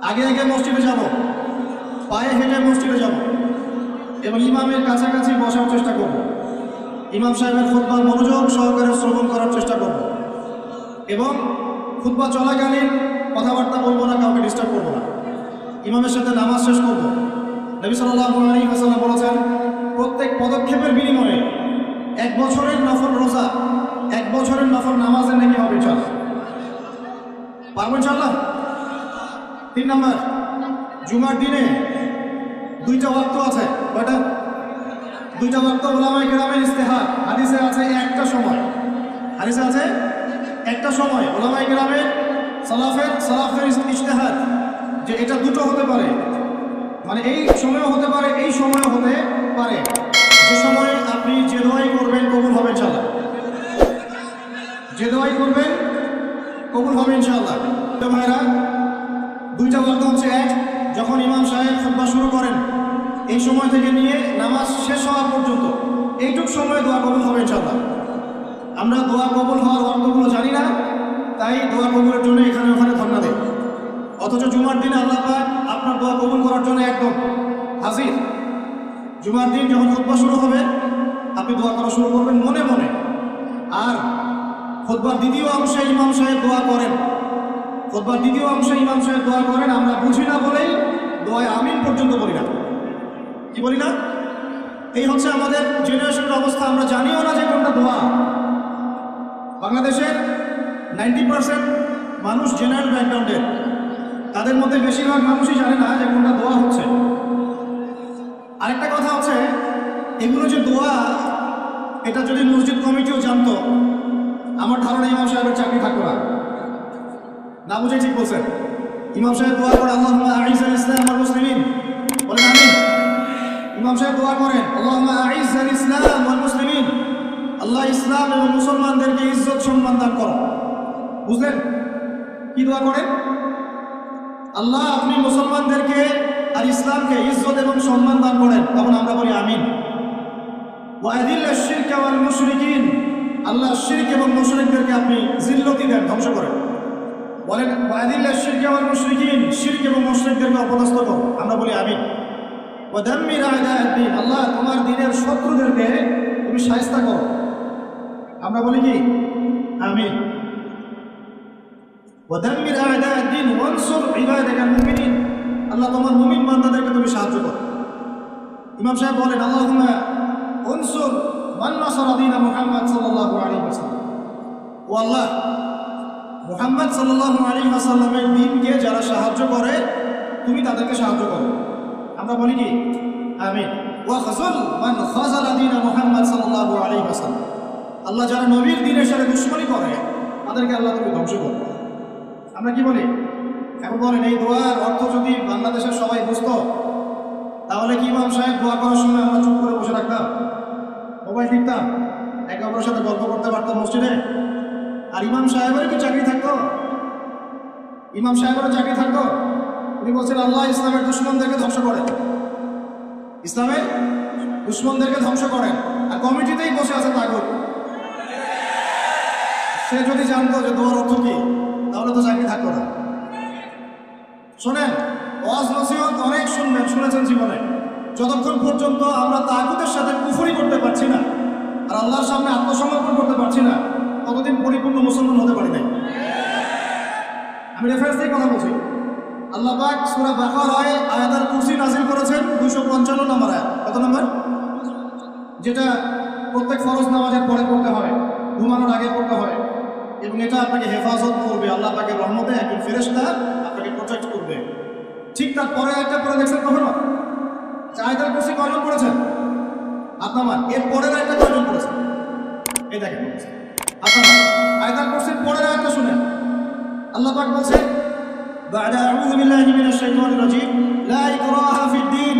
আগে আগে মসজিদে যাব। পায়ে হেঁটে মসজিদে যাব। এবং ইমামের কাছাকাছি বসার চেষ্টা করব। ইমাম সাহেবের খুতবার মনোযোগ সহকারে শ্রবণ করার চেষ্টা করব। এবং খুতবা চলাকালীন কথাবার্তা বলব না, কাউকে ডিস্টার্ব করব না। ইমামের সাথে নামাজ শেষ করব। নবী ওয়াসাল্লাম বলেছেন, প্রত্যেক পদক্ষেপের বিনিময়ে এক বছরের নফল রোজা, এক বছরের নফল নামাজের নাকি হবে চল পারব ইনশাল্লাহ তিন নম্বর। জুমার দিনে দুইটা ওয়াক্ত আছে, কয়টা? দুইটা ওয়াক্ত ওলামাই গ্রামের ইস্তেহার হাদিসে আছে একটা সময়। হাদিসে আছে একটা সময় ওলামাই গ্রামের সালাফের সালাফের ইস্তেহার যে এটা দুটো হতে পারে। মানে এই সময়ও হতে পারে, এই সময়ও হতে পারে। যে সময় আপনি যে দোয়াই করবেন কবুল হবে ইনশাল্লাহ যে দোয়াই করবেন কবুল হবে ইনশাল্লাহ ভাইরা দুইটা ওয়াক্ত হচ্ছে এক, যখন ইমাম সাহেব খুতবা শুরু করেন, এই সময় থেকে নিয়ে নামাজ শেষ হওয়া পর্যন্ত, এইটুক সময় দোয়া কবুল হবে ইনশাল্লাহ আমরা দোয়া কবুল হওয়ার অর্থগুলো জানি না, তাই দোয়া কবুলের জন্য এখানে ওখানে ধন্যা দেয় অথচ জুমার দিনে আল্লাহ আপনার দোয়া কবুল করার জন্য একদম হাজির। জুমার দিন যখন খুতবা শুরু হবে, আপনি দোয়া করা শুরু করবেন মনে মনে। আর খুতবার দ্বিতীয় অংশে ইমাম সাহেব দোয়া করেন। খুতবার দ্বিতীয় অংশে ইমাম সাহেব দোয়া করেন, আমরা বুঝি না বলেই দোয়ায় আমিন পর্যন্ত বলি না। কি বলি না? এই হচ্ছে আমাদের জেনারেশনের অবস্থা, আমরা জানিও না যে কোনটা দোয়া। বাংলাদেশের নাইনটি পার্সেন্ট মানুষ জেনারেল ব্যাকগ্রাউন্ডের তাদের মধ্যে বেশিরভাগ মানুষই জানে না যে কোনটা দোয়া হচ্ছে। আরেকটা কথা হচ্ছে, এগুলো যে দোয়া, এটা যদি মসজিদ কমিটিও জানতো, আমার ধারণা ইমাম সাহেবের চাকরি থাকতো না। না বুঝে ঠিক বলছেন। ইমাম সাহেব দোয়া করে আল্লাহ ইসলাম আর মুসলিমিন। আমি ইমাম সাহেব দোয়া করেন আল্লাহ ইসলাম আর মুসলিমিন। আল্লাহ ইসলাম এবং মুসলমানদেরকে ইজ্জত সম্মান দান করো। বুঝলেন? কি দোয়া করেন? আল্লাহ, আপনি মুসলমানদেরকে আর ইসলামকে ইজ্জত এবং সম্মান দান করেন, তখন আমরা বলি আমিন। ওয়াদিল্লা শিরক ওয়াল মুশরিকিন। আল্লাহ শিরক এবং মুশরিকদেরকে আপনি জিল্লতি দেন, ধ্বংস করেন। বলেন, ওয়াদিল্লা শিরক ওয়াল মুশরিকিন। শিরক এবং মুশরিকদেরকে অপদস্থ করো। আমরা বলি, আমিন। ওয়াদাম্মির আদায়াদ্দিন আল্লাহ তোমার দিনের শত্রুদেরকে তুমি সায়স্তা করো। আমরা বলি কি? আমিন। ওয়াদাম্মির আদায়াদ্দিন ওয়ানসুর ইবাদাকাল মুমিনিন। আল্লাহ তোমার মুমিন বান্দাদেরকে তুমি সাহায্য করো। ইমাম সাহেব বলেন, আল্লাহুম্মা উনসুর মান নাসারা দীনা মুহাম্মদ সাল্লাল্লাহু আলাইহি ওয়াসাল্লাম। ও আল্লাহ মুহাম্মদ সাল্লু আলী আসাল্লামের দিনকে যারা সাহায্য করে, তুমি তাদেরকে সাহায্য করো। আমরা বলি কি? আমি দীনা সাল্লাহ আল্লাহ যারা নবীর দিনের সাথে দুশ্মনী করে, তাদেরকে আল্লাহ তুমি ধ্বংস করো। আমরা কি বলি? এখন বলেন, এই দোয়ার অর্থ যদি বাংলাদেশের সবাই বুঝতো তাহলে কি ইমাম সাহেব দোয়া করার সময় আমরা চুপ করে বসে রাখতাম মোবাইল টিপতাম একে অপরের সাথে গল্প করতে পারতাম মসজিদে আর ইমাম সাহেবের কি চাকরি থাকতো ইমাম সাহেবেরও চাকরি থাকতো উনি বলছেন, আল্লাহ ইসলামের দুশ্মনদেরকে ধ্বংস করেন ইসলামের দুশ্মনদেরকে ধ্বংস করেন আর কমিটিতেই বসে আছে তাগুর সে যদি জানতো যে দোয়ার অর্থ কি, তাহলে তো চাকরি থাকতো না। শোনেন, ওয়াজ নসিহত অনেক শুনবেন, শুনেছেন জীবনে। যতক্ষণ পর্যন্ত আমরা তাগুতের সাথে কুফরি করতে পারছি না, আর আল্লাহর সামনে আত্মসমর্পণ করতে পারছি না, ততদিন পরিপূর্ণ মুসলমান হতে পারি নাই। আমি রেফারেন্স দিয়ে কথা বলছি। আল্লাহ পাক সূরা বাকারায় আয়াতুল কুরসি নাযিল করেছেন 255 নম্বর আয়াত। কত নম্বর? যেটা প্রত্যেক ফরজ নামাজের পরে পড়তে হয়, ঘুমানোর আগে পড়তে হয়। এবং এটা আপনাকে হেফাজত করবে, আল্লাহ পাকের রহমতে একজন ফেরেশতা আপনাকে প্রোটেক্ট করবে। ঠিক তার পরে একটা পরে দেখছেন কখনো? চাহিদার কুরসি কয়জন করেছেন আপনার এর পরের একটা কয়জন করেছেন এই দেখেন আপনার আয়তাল কুরসির পরের একটা শুনেন। আল্লাহ পাক বলছেন بعد أعوذ بالله من الشيطان الرجيم لا إكراه في الدين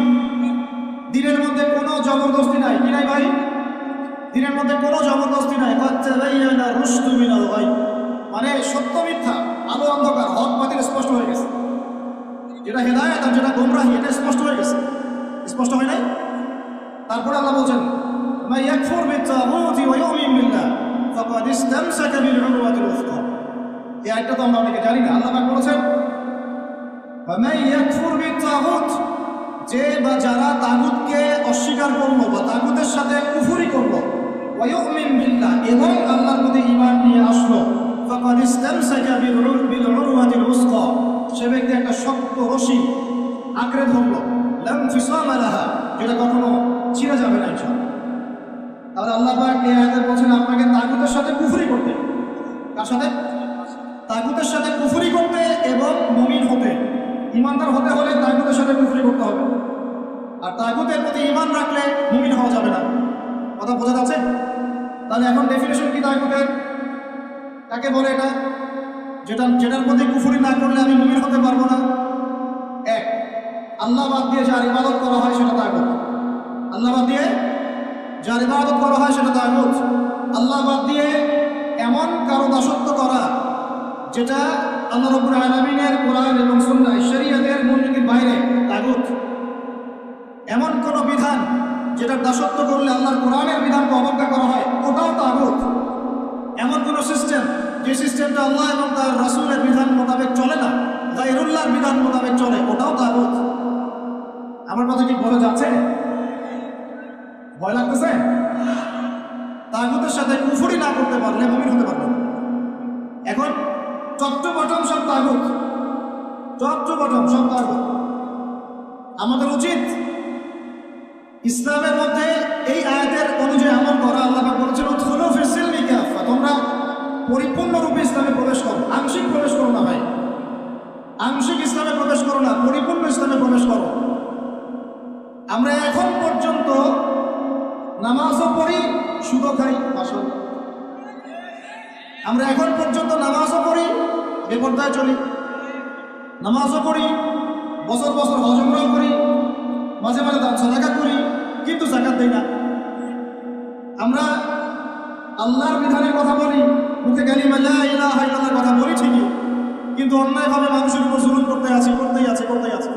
দিনের মধ্যে কোনো জবরদস্তি নাই কি নাই ভাই দিনের মধ্যে কোনো জবরদস্তি নাই قد تبين الرشد من الغي মানে সত্য মিথ্যা আলো অন্ধকার হক বাতিল স্পষ্ট হয়ে গেছে যেটা হেদায়ত আর যেটা গোমরাহি এটা স্পষ্ট হয়ে গেছে স্পষ্ট হয় নাই তারপরে আল্লাহ বলছেন মা ইয়াকফুর বিত্তাগুতি ওয়া ইউমিন বিল্লাহ ফাকাদ ইসতামসাকা বিল উরওয়াতিল উসকা এই আয়টা তো আমরা অনেকে জানি না। আল্লাহ পাক বলেছেন যে বা যারা তাগুতকে অস্বীকার করল বা তাগুতের সাথে কুফুরি করল ওয়ুমিন বিল্লাহ এবং আল্লাহর প্রতি ইমান নিয়ে আসলো, ফাকাদ ইসতামসাকা বিল বিল উসকা সে ব্যক্তি একটা শক্ত রশি আঁকড়ে ধরলো, লাম ফিসামা লাহা যেটা কখনো ছিঁড়ে যাবে না ইনশাআল্লাহ। তাহলে আল্লাহ পাক এই আয়াতে বলছেন আপনাকে তাগুতের সাথে কুফরি করতে কার সাথে? তাগুতের সাথে কুফুরি করতে এবং মুমিন হতে। ইমানদার হতে হলে তাগুতের সাথে কুফুরি করতে হবে। আর তাগুতের প্রতি ইমান রাখলে মুমিন হওয়া যাবে না। কথা বোঝা যাচ্ছে? তাহলে এখন ডেফিনেশন কি তাগুতের কাকে বলে এটা? যেটা, যেটার প্রতি কুফুরি না করলে আমি মুমিন হতে পারব না। এক, আল্লাহ বাদ দিয়ে যার ইবাদত করা হয় সেটা তাগুত আল্লাহ বাদ দিয়ে যার ইবাদত আল্লাহ রব্বুল আলামিনের কোরআন এবং সুন্নাহ শরীয়তের মূলনীতির বাইরে তাগুত। এমন কোন বিধান যেটা দাসত্ব করলে আল্লাহর কোরআনের বিধানকে অবজ্ঞা করা হয়, ওটাও তাগুত। এমন কোন সিস্টেম যে সিস্টেমটা আল্লাহ এবং তার রাসূলের বিধান মোতাবেক চলে না, গায়রুল্লাহর বিধান মোতাবেক চলে, ওটাও তাগুত। আমার কথা কি বলে যাচ্ছে? ভয় লাগতেছে? তাগুতের সাথে কুফুরি না করতে পারলে মুমিন হতে পারবে এখন চট্টবটম সব তাগুত চট্টবটম সব আমাদের উচিত ইসলামের মধ্যে এই আয়াতের অনুযায়ী আমল করা। আল্লাহ বলেছেন, উদখুলু ফিস সিলমি তোমরা পরিপূর্ণরূপে ইসলামে প্রবেশ করো। আংশিক প্রবেশ করো না ভাই। আংশিক ইসলামে প্রবেশ করো না, পরিপূর্ণ ইসলামে প্রবেশ করো। আমরা এখন পর্যন্ত নামাজও পড়ি, সুদও খাই আসল আমরা এখন পর্যন্ত নামাজও পড়ি বেপর্দায় চলি। নামাজও পড়ি বছর বছর হজমরাও করি, মাঝে মাঝে সাদাকা করি, কিন্তু জাকাত দেই না। আমরা আল্লাহর বিধানের কথা বলি মুখে গালি মাল্লা কথা বলি ঠিকই, কিন্তু অন্যায়ভাবে মানুষের উপর জুলুম করতে আছি, করতেই আছে করতেই আছে।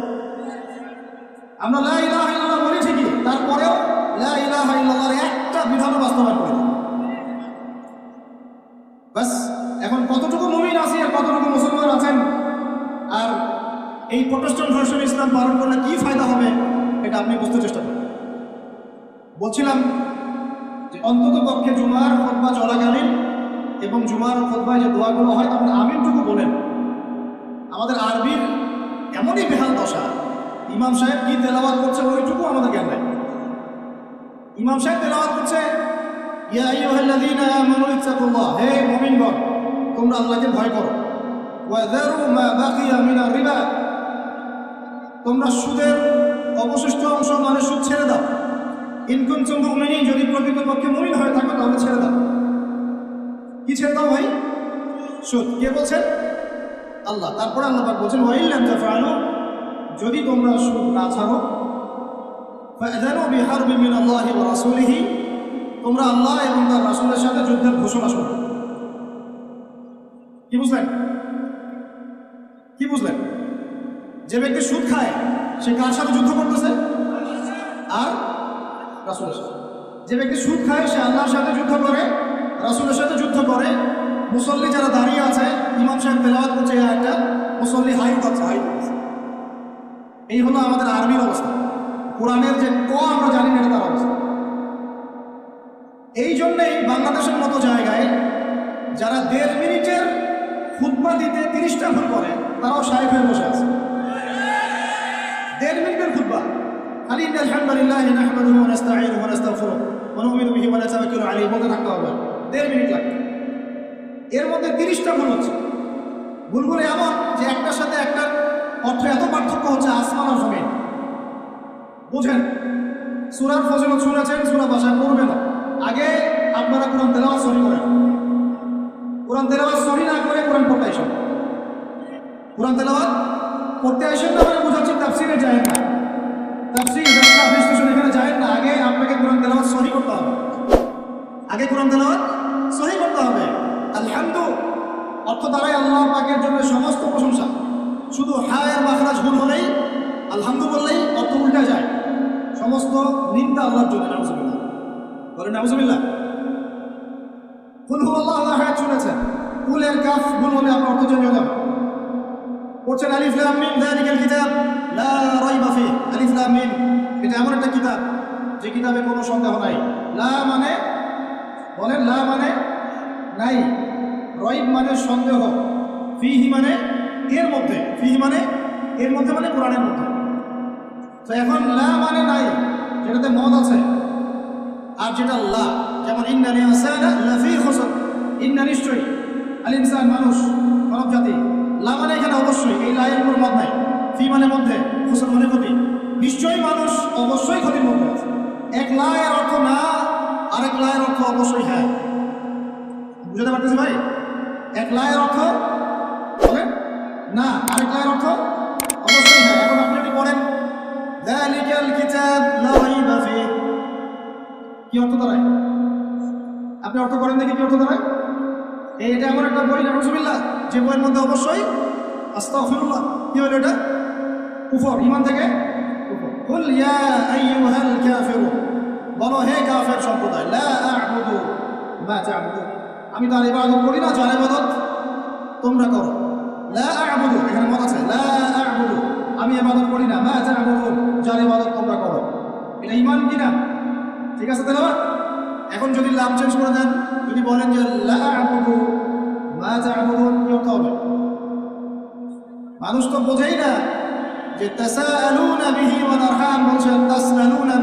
আমরা লা ইলাহা এই ভার্সন ইসলাম পালন করলে কি ফায়দা হবে, এটা আপনি বুঝতে চেষ্টা করুন। বলছিলাম যে অন্তত পক্ষে জুমার খোদবা চলাকালীন এবং জুমার খোদবায় যে দোয়াগুলো হয় তখন আমিনটুকু বলেন। আমাদের আরবির এমনই বেহাল দশা, ইমাম সাহেব কি তেলাওয়াত করছে ওইটুকু আমাদের জ্ঞান নাই। ইমাম সাহেব তেলাওয়াত করছে হে তোমরা আল্লাহকে ভয় করো ওয়া যারু মা বাকিয়া মিনার রিবা তোমরা সুদের অবশিষ্ট অংশ মানে সুদ ছেড়ে দাও। ইনকুনতুম মুমিনিন, যদি প্রকৃতপক্ষে মুমিন হয়ে থাকো, তাহলে ছেড়ে দাও। কি ছেড়ে দাও ভাই? সুদ। কে বলছেন? আল্লাহ। তারপরে আল্লাহ বলছেন ওয়াইল্লাম তাফআলু যদি তোমরা সুদ না ছাড়ো ফাযানু বিহারবি মিন আল্লাহি রাসূলিহি, তোমরা আল্লাহ এবং তার রাসূলের সাথে যুদ্ধের ঘোষণা শোনো। কি বুঝলেন? কি বুঝলেন? যে ব্যক্তি সুদ খায়, সে কার সাথে যুদ্ধ করতেছে? আর রাসূলের সাথে। যে ব্যক্তি সুদ খায়, সে আল্লাহর সাথে যুদ্ধ করে, রাসুলের সাথে যুদ্ধ করে। মুসল্লি যারা দাঁড়িয়ে আছে, ইমাম সাহেব তেলাওয়াত করছে আয়াতটা মুসল্লি হাই করছে হাই করছে। এই হলো আমাদের আরবির অবস্থা। কোরআনের যে ক, আমরা জানি না তার অবস্থা। এই জন্যেই বাংলাদেশের মতো জায়গায় যারা দেড় মিনিটের খুতবা দিতে তিরিশটা ভুল করে, তারাও সাহেব হয়ে বসে আছে। দেড় মিনিটের খুতবা। খালি ইন্না আলহামদুলিল্লাহ নাহমাদুহু ওয়া নাস্তাঈনুহু ওয়া নাস্তাগফিরুহু ওয়া নু'মিনু বিহি ওয়া নাতাওয়াক্কালু আলাইহি বলতে থাকতে হবে। দেড় মিনিট লাগবে। এর মধ্যে তিরিশটা ভুল হচ্ছে। ভুলগুলো এমন যে একটার সাথে একটার অর্থ এত পার্থক্য হচ্ছে আসমান আর জমিন। বুঝেন, সুরার ফজিলত শুনেছেন, সুরা ভাষা করবে না। আগে আপনারা কোরআন তেলাওয়াত সহি করেন। কোরআন তেলাওয়াত সহি না করে কোরআন পড়তে আসেন। কোরআন তেলাওয়াত যায় না তাফসির ব্যাখ্যা বিশ্লেষণ এখানে যায় না, আগে আপনাকে কোরআন তেলাওয়াত সহি করতে হবে। আগে কোরআন তেলাওয়াত সহি করতে হবে। আলহামদু, অর্থ দ্বারাই আল্লাহ পাকের জন্য সমস্ত প্রশংসা। শুধু হায়ের মাখরাজ ভুল হলেই, আলহামদু বললেই অর্থ উল্টা যায়। সমস্ত নিন্দা আল্লাহর জন্য, নাউজুবিল্লাহ। বলেন, নাউজুবিল্লাহ। কুল হু আল্লাহ হায়াত শুনেছেন, কুলের কাফ ভুল হলে আপনার অর্থ চেঞ্জ হয়ে যাবে পড়ছেন আলিফ লাম মিম কিতাব। লা রাইবা ফি আলিফ, লাম, মিম। এটা এমন একটা কিতাব, যে কিতাবে কোনো সন্দেহ নাই। লা মানে বলেন লা মানে নাই। রইব মানে সন্দেহ। ফিহি মানে এর মধ্যে। ফিহি মানে এর মধ্যে মানে কোরআনের মধ্যে। তো এখন লা মানে নাই, যেটাতে মদ আছে। আর যেটা লা, যেমন ইন্নানি লাফি খুসর। ইন্না নিশ্চয়ই আল ইনসান মানুষ, মানব জাতি। লা মানে এখানে অবশ্যই, এই লায়ের উপর মত নাই। ফি মানে মধ্যে খুসর মানে ক্ষতি। নিশ্চয়ই মানুষ অবশ্যই ক্ষতির মধ্যে আছে। এক লায়ের অর্থ না, আরেক লায়ের অর্থ অবশ্যই হ্যাঁ। বুঝতে পারতেছি ভাই? এক লায়ের অর্থ বলেন? না, আরেক লায়ের অর্থ অবশ্যই হ্যাঁ। এখন আপনি যদি পড়েন। কি অর্থ দাঁড়ায়? আপনি অর্থ করেন দেখি কি অর্থ দাঁড়ায়। এটা এমন একটা বই রসুবিল্লা যে বইয়ের মধ্যে অবশ্যই আস্তাগফিরুল্লাহ। কি হলো এটা? কুফর, ইমান থেকে ইয়া বলো, হে কাফের সম্প্রদায়, লা মা আমি তার ইবাদত করি না, যার ইবাদত তোমরা করো। লা এখানে মত আছে, লা আমি ইবাদত করি না, মা যার ইবাদত তোমরা করো। এটা ইমান কি না ঠিক আছে তাহলে? এখন যদি লাভ চেঞ্জ করে দেন, যদি বলেন যে লা মা মানুষ তো বোঝেই না যে তাসাআলুনা বিহি ওয়াল আরহাম বলছেন তাসআলুনা